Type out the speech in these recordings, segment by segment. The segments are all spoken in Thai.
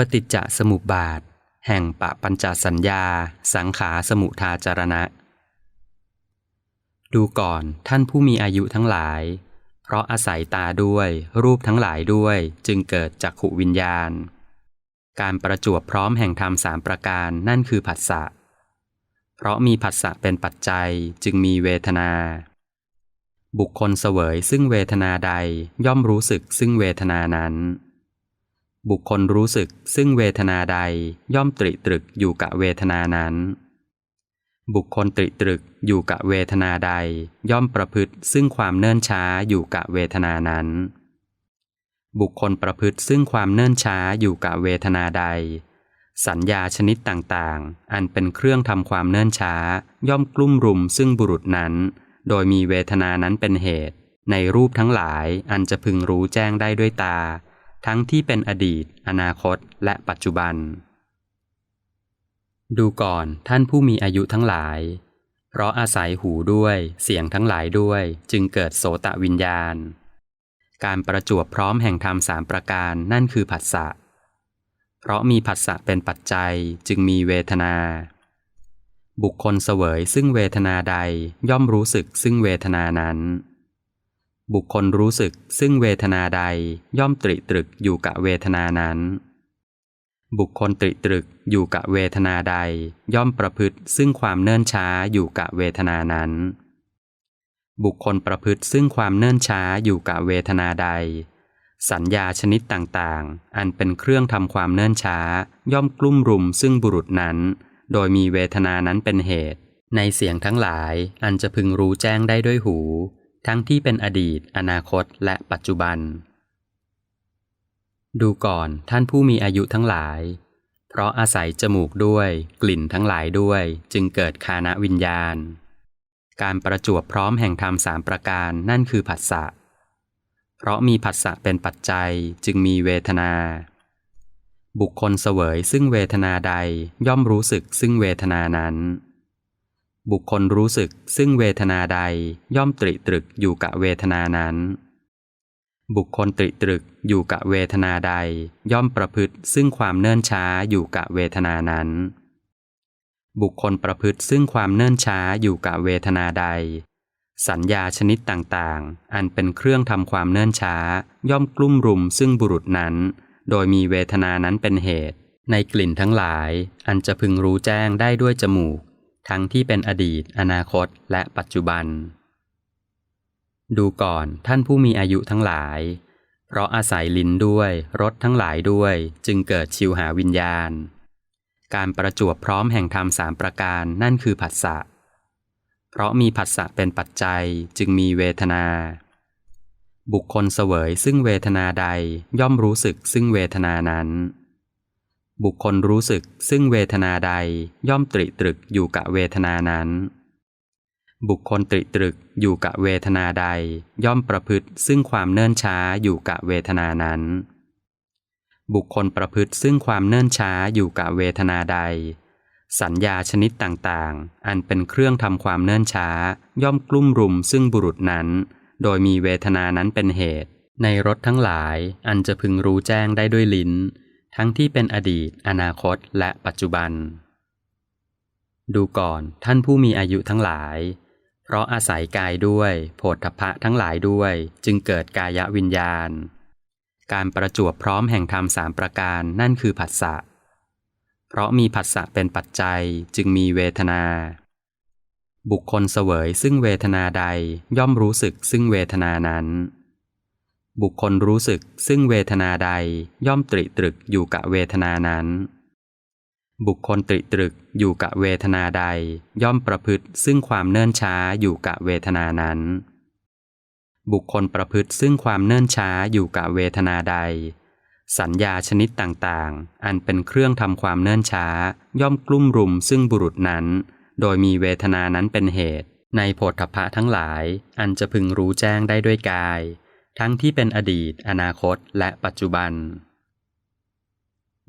ปฏิจจสมุปบาท แห่งปะปัญจสัญญา สังขาสมุทาจารณะ ดูก่อนท่านผู้มีอายุทั้งหลาย เพราะอาศัยตาด้วย รูปทั้งหลายด้วยจึงเกิดจักขุวิญญาณ การประจวบพร้อมแห่งธรรมสามประการนั่นคือผัสสะเพราะมีผัสสะเป็นปัจจัยจึงมีเวทนา บุคคลเสวยซึ่งเวทนาใดย่อมรู้สึกซึ่งเวทนานั้น บุคคลรู้สึกซึ่งเวทนาใดย่อมตริตรึกอยู่กับเวทนานั้น บุคคลตริตรึกอยู่กับเวทนาใดย่อมประพฤติซึ่งความเนิ่นช้าอยู่กับเวทนานั้น บุคคลประพฤติซึ่งความเนิ่นช้าอยู่กับเวทนาใด สัญญาชนิดต่างๆ อันเป็นเครื่องทำความเนิ่นช้า ย่อมกลุ่มรุมซึ่งบุรุษนั้น โดยมีเวทนานั้นเป็นเหตุ ในรูปทั้งหลายอันจะพึงรู้แจ้งได้ด้วยตา ทั้งที่เป็นอดีต อนาคต และปัจจุบัน ดูก่อนท่านผู้มีอายุทั้งหลาย เพราะอาศัยหูด้วยเสียงทั้งหลายด้วยจึงเกิดโสตวิญญาณ การประจวบพร้อมแห่งธรรมสามประการนั่นคือผัสสะ เพราะมีผัสสะเป็นปัจจัยจึงมีเวทนา บุคคลเสวยซึ่งเวทนาใดย่อมรู้สึกซึ่งเวทนานั้น บุคคลรู้สึกซึ่งเวทนาใดย่อมตริตรึกอยู่กับเวทนานั้น บุคคลตริตรึกอยู่กับเวทนาใดย่อมประพฤติซึ่งความเนิ่นช้าอยู่กับเวทนานั้น บุคคลประพฤติซึ่งความเนิ่นช้าอยู่กับเวทนาใด สัญญาชนิดต่างๆ อันเป็นเครื่องทำความเนิ่นช้า ย่อมกลุ่มรุมซึ่งบุรุษนั้น โดยมีเวทนานั้นเป็นเหตุ ในเสียงทั้งหลายอันจะพึงรู้แจ้งได้ด้วยหู ทั้งที่เป็นอดีต อนาคต และปัจจุบัน ดูก่อนท่านผู้มีอายุทั้งหลาย เพราะอาศัยจมูกด้วย กลิ่นทั้งหลายด้วย จึงเกิดคานะวิญญาณ การประจวบพร้อมแห่งธรรมสามประการนั่นคือผัสสะ เพราะมีผัสสะเป็นปัจจัยจึงมีเวทนา บุคคลเสวยซึ่งเวทนาใดย่อมรู้สึกซึ่งเวทนานั้น บุคคลรู้สึกซึ่งเวทนาใดย่อมตริตรึกอยู่กับเวทนานั้น บุคคลตริตรึกอยู่กับเวทนาใดย่อมประพฤติซึ่งความเนิ่นช้าอยู่กับเวทนานั้น บุคคลประพฤติซึ่งความเนิ่นช้าอยู่กับเวทนาใด สัญญาชนิดต่างๆ อันเป็นเครื่องทำความเนิ่นช้า ย่อมกลุ่มรุมซึ่งบุรุษนั้น โดยมีเวทนานั้นเป็นเหตุ ในกลิ่นทั้งหลาย อันจะพึงรู้แจ้งได้ด้วยจมูก ทั้งที่เป็นอดีต อนาคต และปัจจุบัน ดูก่อนท่านผู้มีอายุทั้งหลาย เพราะอาศัยลิ้นด้วยรสทั้งหลายด้วย จึงเกิดชิวหาวิญญาณ การประจวบพร้อมแห่งธรรมสามประการนั่นคือผัสสะ เพราะมีผัสสะเป็นปัจจัยจึงมีเวทนา บุคคลเสวยซึ่งเวทนาใดย่อมรู้สึกซึ่งเวทนานั้น บุคคลรู้สึกซึ่งเวทนาใดย่อมตริตรึกอยู่กับเวทนานั้น บุคคลตริตรึกอยู่กับเวทนาใดย่อมประพฤติซึ่งความเนิ่นช้าอยู่กับเวทนานั้น บุคคลประพฤติซึ่งความเนิ่นช้าอยู่กับเวทนาใด สัญญาชนิดต่างๆ อันเป็นเครื่องทำความเนิ่นช้า ย่อมกลุ่มรุมซึ่งบุรุษนั้น โดยมีเวทนานั้นเป็นเหตุ ในรถทั้งหลายอันจะพึงรู้แจ้งได้ด้วยลิ้น ทั้งที่เป็นอดีต อนาคต และปัจจุบัน ดูก่อนท่านผู้มีอายุทั้งหลาย เพราะอาศัยกายด้วย โผฏฐพะทั้งหลายด้วย จึงเกิดกายวิญญาณ การประจวบพร้อมแห่งธรรมสามประการนั่นคือผัสสะ เพราะมีผัสสะเป็นปัจจัยจึงมีเวทนา บุคคลเสวยซึ่งเวทนาใดย่อมรู้สึกซึ่งเวทนานั้น บุคคลรู้สึกซึ่งเวทนาใดย่อมตริตรึกอยู่กับเวทนานั้น บุคคลตริตรึกอยู่กับเวทนาใดย่อมประพฤติซึ่งความเนิ่นช้าอยู่กับเวทนานั้น บุคคลประพฤติซึ่งความเนิ่นช้าอยู่กับเวทนาใด สัญญาชนิดต่างๆ อันเป็นเครื่องทำความเนิ่นช้า ย่อมกลุ่มรุมซึ่งบุรุษนั้น โดยมีเวทนานั้นเป็นเหตุ ในโผฏฐัพพะทั้งหลาย อันจะพึงรู้แจ้งได้ด้วยกาย ทั้งที่เป็นอดีต อนาคต และปัจจุบัน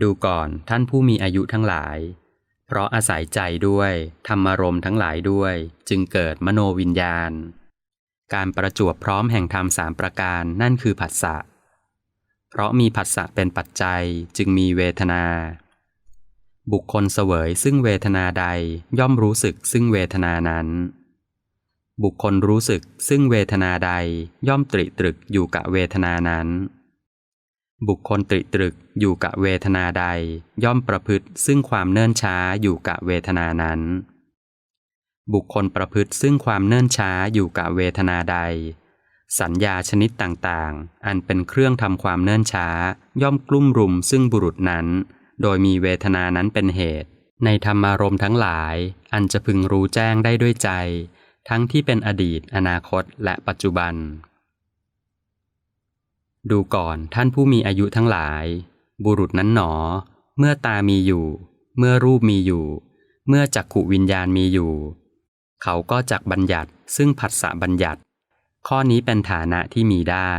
ดูก่อนท่านผู้มีอายุทั้งหลาย เพราะอาศัยใจด้วย ธรรมารมณ์ทั้งหลายด้วย จึงเกิดมโนวิญญาณ การประจวบพร้อมแห่งธรรมสามประการนั่นคือผัสสะ เพราะมีผัสสะเป็นปัจจัยจึงมีเวทนา บุคคลเสวยซึ่งเวทนาใดย่อมรู้สึกซึ่งเวทนานั้น บุคคลรู้สึกซึ่งเวทนาใดย่อมตริตรึกอยู่กับเวทนานั้น บุคคลตริตรึกอยู่กับเวทนาใดย่อมประพฤติซึ่งความเนิ่นช้าอยู่กับเวทนานั้น บุคคลประพฤติซึ่งความเนิ่นช้าอยู่กับเวทนาใด สัญญาชนิดต่างๆ อันเป็นเครื่องทำความเนิ่นช้าย่อมกลุ่มรุมซึ่งบุรุษนั้น โดยมีเวทนานั้นเป็นเหตุ ในธรรมารมทั้งหลาย อันจะพึงรู้แจ้งได้ด้วยใจ ทั้งที่เป็นอดีต อนาคต และปัจจุบัน ดูก่อนท่านผู้มีอายุทั้งหลาย บุรุษนั้นหนอ เมื่อตามีอยู่ เมื่อรูปมีอยู่ เมื่อจักขุวิญญาณมีอยู่ เขาก็จักบัญญัติ ซึ่งผัสสะบัญญัติ ข้อนี้เป็นฐานะที่มีได้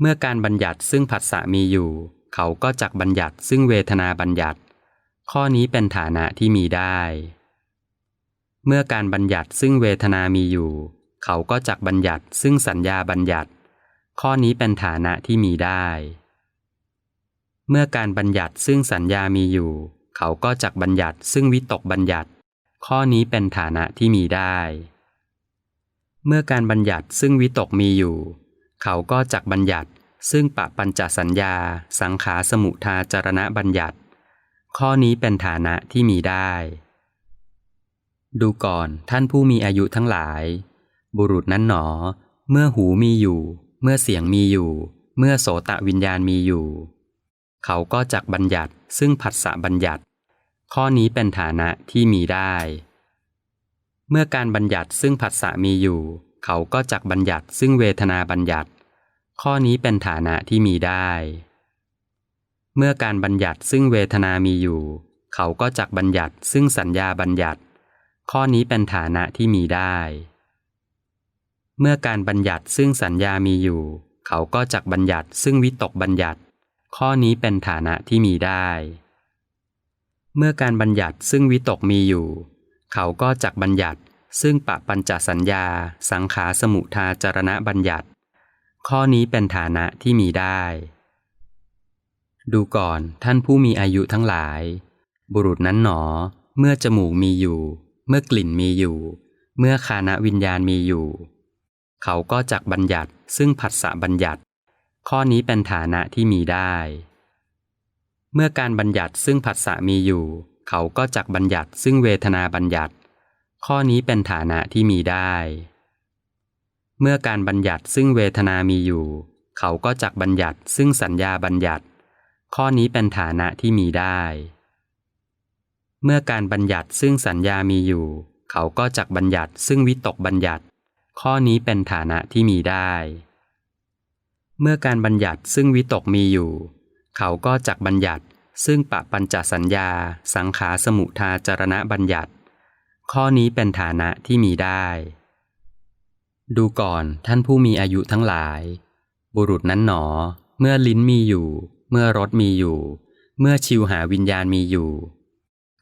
เมื่อการบัญญัติซึ่งผัสสะมีอยู่ เขาก็จักบัญญัติ ซึ่งเวทนาบัญญัติ ข้อนี้เป็นฐานะที่มีได้ เมื่อการบัญญัติซึ่งเวทนามีอยู่ เขาก็จักบัญญัติซึ่งสัญญาบัญญัติ ข้อนี้เป็นฐานะที่มีได้ เมื่อการบัญญัติซึ่งสัญญามีอยู่ เขาก็จักบัญญัติซึ่งวิตกบัญญัติ ข้อนี้เป็นฐานะที่มีได้ เมื่อการบัญญัติซึ่งวิตกมีอยู่ เขาก็จักบัญญัติซึ่งปะปัญจสัญญา สังขาสมุทาจารณบัญญัติ ข้อนี้เป็นฐานะที่มีได้ ดูก่อนท่านผู้มีอายุทั้งหลาย บุรุษนั้นหนอ เมื่อหูมีอยู่ เมื่อเสียงมีอยู่ เมื่อโสตะวิญญาณมีอยู่ เขาก็จักบัญญัติซึ่งผัสสะบัญญัติ ข้อนี้เป็นฐานะที่มีได้ เมื่อการบัญญัติซึ่งผัสสะมีอยู่ เขาก็จักบัญญัติซึ่งเวทนาบัญญัติ ข้อนี้เป็นฐานะที่มีได้ เมื่อการบัญญัติซึ่งเวทนามีอยู่ เขาก็จักบัญญัติซึ่งสัญญาบัญญัติ ข้อนี้เป็นฐานะที่มีได้ เมื่อการบัญญัติซึ่งสัญญามีอยู่ เขาก็จักบัญญัติซึ่งวิตกบัญญัติ ข้อนี้เป็นฐานะที่มีได้ เมื่อการบัญญัติซึ่งวิตกมีอยู่ เขาก็จักบัญญัติซึ่งปะปัญจสัญญา สังขาสมุทาจารณบัญญัติ ข้อนี้เป็นฐานะที่มีได้ ดูก่อนท่านผู้มีอายุทั้งหลาย บุรุษนั้นหนอ เมื่อจมูกมีอยู่ เมื่อกลิ่นมีอยู่ เมื่อคานะวิญญาณมีอยู่ เขาก็จักบัญญัติซึ่งผัสสะบัญญัติ ข้อนี้เป็นฐานะที่มีได้ เมื่อการบัญญัติซึ่งผัสสะมีอยู่ เขาก็จักบัญญัติซึ่งเวทนาบัญญัติ ข้อนี้เป็นฐานะที่มีได้ เมื่อการบัญญัติซึ่งเวทนามีอยู่ เขาก็จักบัญญัติซึ่งสัญญาบัญญัติ ข้อนี้เป็นฐานะที่มีได้ เมื่อการบัญญัติซึ่งสัญญามีอยู่ เขาก็จักบัญญัติซึ่งวิตกบัญญัติ ข้อนี้เป็นฐานะที่มีได้ เมื่อการบัญญัติซึ่งวิตกมีอยู่ เขาก็จักบัญญัติซึ่งปะปัญจสัญญา สังขาสมุทาจารณะบัญญัติ ข้อนี้เป็นฐานะที่มีได้ ดูก่อนท่านผู้มีอายุทั้งหลาย บุรุษนั้นหนอ เมื่อลิ้นมีอยู่ เมื่อรสมีอยู่ เมื่อชิวหาวิญญาณมีอยู่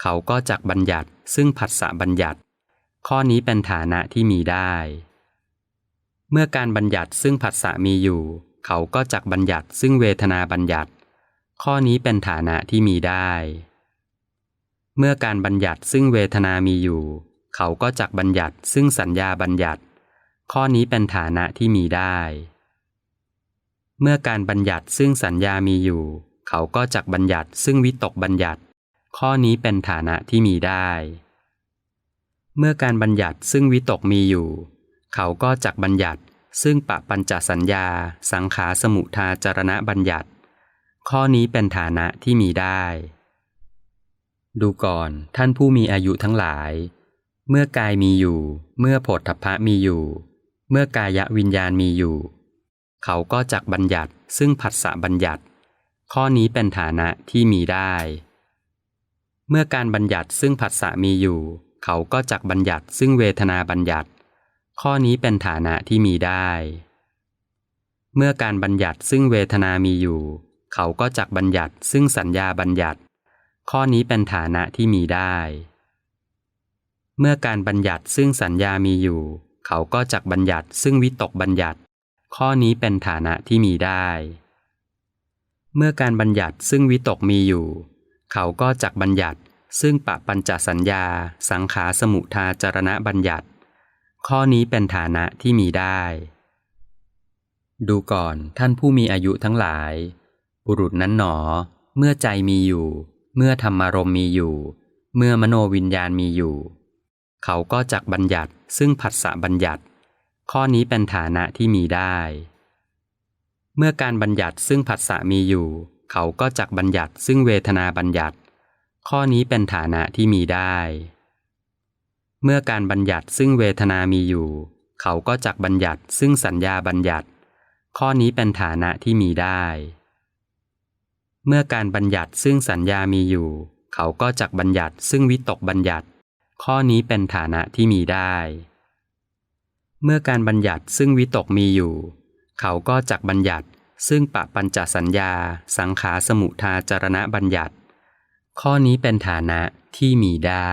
เขาก็จักบัญญัติซึ่งผัสสะบัญญัติ ข้อนี้เป็นฐานะที่มีได้ เมื่อการบัญญัติซึ่งผัสสะมีอยู่ เขาก็จักบัญญัติซึ่งเวทนาบัญญัติ ข้อนี้เป็นฐานะที่มีได้ เมื่อการบัญญัติซึ่งเวทนามีอยู่ เขาก็จักบัญญัติซึ่งสัญญาบัญญัติ ข้อนี้เป็นฐานะที่มีได้ เมื่อการบัญญัติซึ่งสัญญามีอยู่ เขาก็จักบัญญัติซึ่งวิตกบัญญัติ ข้อนี้เป็นฐานะที่มีได้ เมื่อการบัญญัติซึ่งวิตกมีอยู่ เขาก็จักบัญญัติซึ่งปะปัญจสัญญา สังขาสมุทาจารณบัญญัติ ข้อนี้เป็นฐานะที่มีได้ ดูก่อนท่านผู้มีอายุทั้งหลาย เมื่อกายมีอยู่ เมื่อโผฏฐัพพะมีอยู่ เมื่อกายวิญญาณมีอยู่ เขาก็จักบัญญัติซึ่งผัสสะบัญญัติ ข้อนี้เป็นฐานะที่มีได้ เมื่อการบัญญัติซึ่งผัสสะมีอยู่ เขาก็จักบัญญัติซึ่งเวทนาบัญญัติ ข้อนี้เป็นฐานะที่มีได้ เมื่อการบัญญัติซึ่งเวทนามีอยู่ เขาก็จักบัญญัติซึ่งสัญญาบัญญัติ ข้อนี้เป็นฐานะที่มีได้ เมื่อการบัญญัติซึ่งสัญญามีอยู่ เขาก็จักบัญญัติซึ่งวิตกบัญญัติ ข้อนี้เป็นฐานะที่มีได้ เมื่อการบัญญัติซึ่งวิตกมีอยู่ เขาก็จักบัญญัติ ซึ่งปะปัญจสัญญา สังขารสมุทาจารณบัญญัติ ข้อนี้เป็นฐานะที่มีได้ ดูก่อนท่านผู้มีอายุทั้งหลาย บุรุษนั้นหนอ เมื่อใจมีอยู่ เมื่อธรรมารมมีอยู่ เมื่อมโนวิญญาณมีอยู่ เขาก็จักบัญญัติ ซึ่งผัสสะบัญญัติ ข้อนี้เป็นฐานะที่มีได้ เมื่อการบัญญัติซึ่งผัสสะมีอยู่ เขาก็จักบัญญัติซึ่งเวทนาบัญญัติ ข้อนี้เป็นฐานะที่มีได้ เมื่อการบัญญัติซึ่งเวทนามีอยู่ เขาก็จักบัญญัติซึ่งสัญญาบัญญัติ ข้อนี้เป็นฐานะที่มีได้ เมื่อการบัญญัติซึ่งสัญญามีอยู่ เขาก็จักบัญญัติซึ่งวิตกบัญญัติ ข้อนี้เป็นฐานะที่มีได้ เมื่อการบัญญัติซึ่งวิตกมีอยู่ เขาก็จักบัญญัติ ซึ่งปะปัญจสัญญา สังขาสมุทาจารณบัญญัติ ข้อนี้เป็นฐานะที่มีได้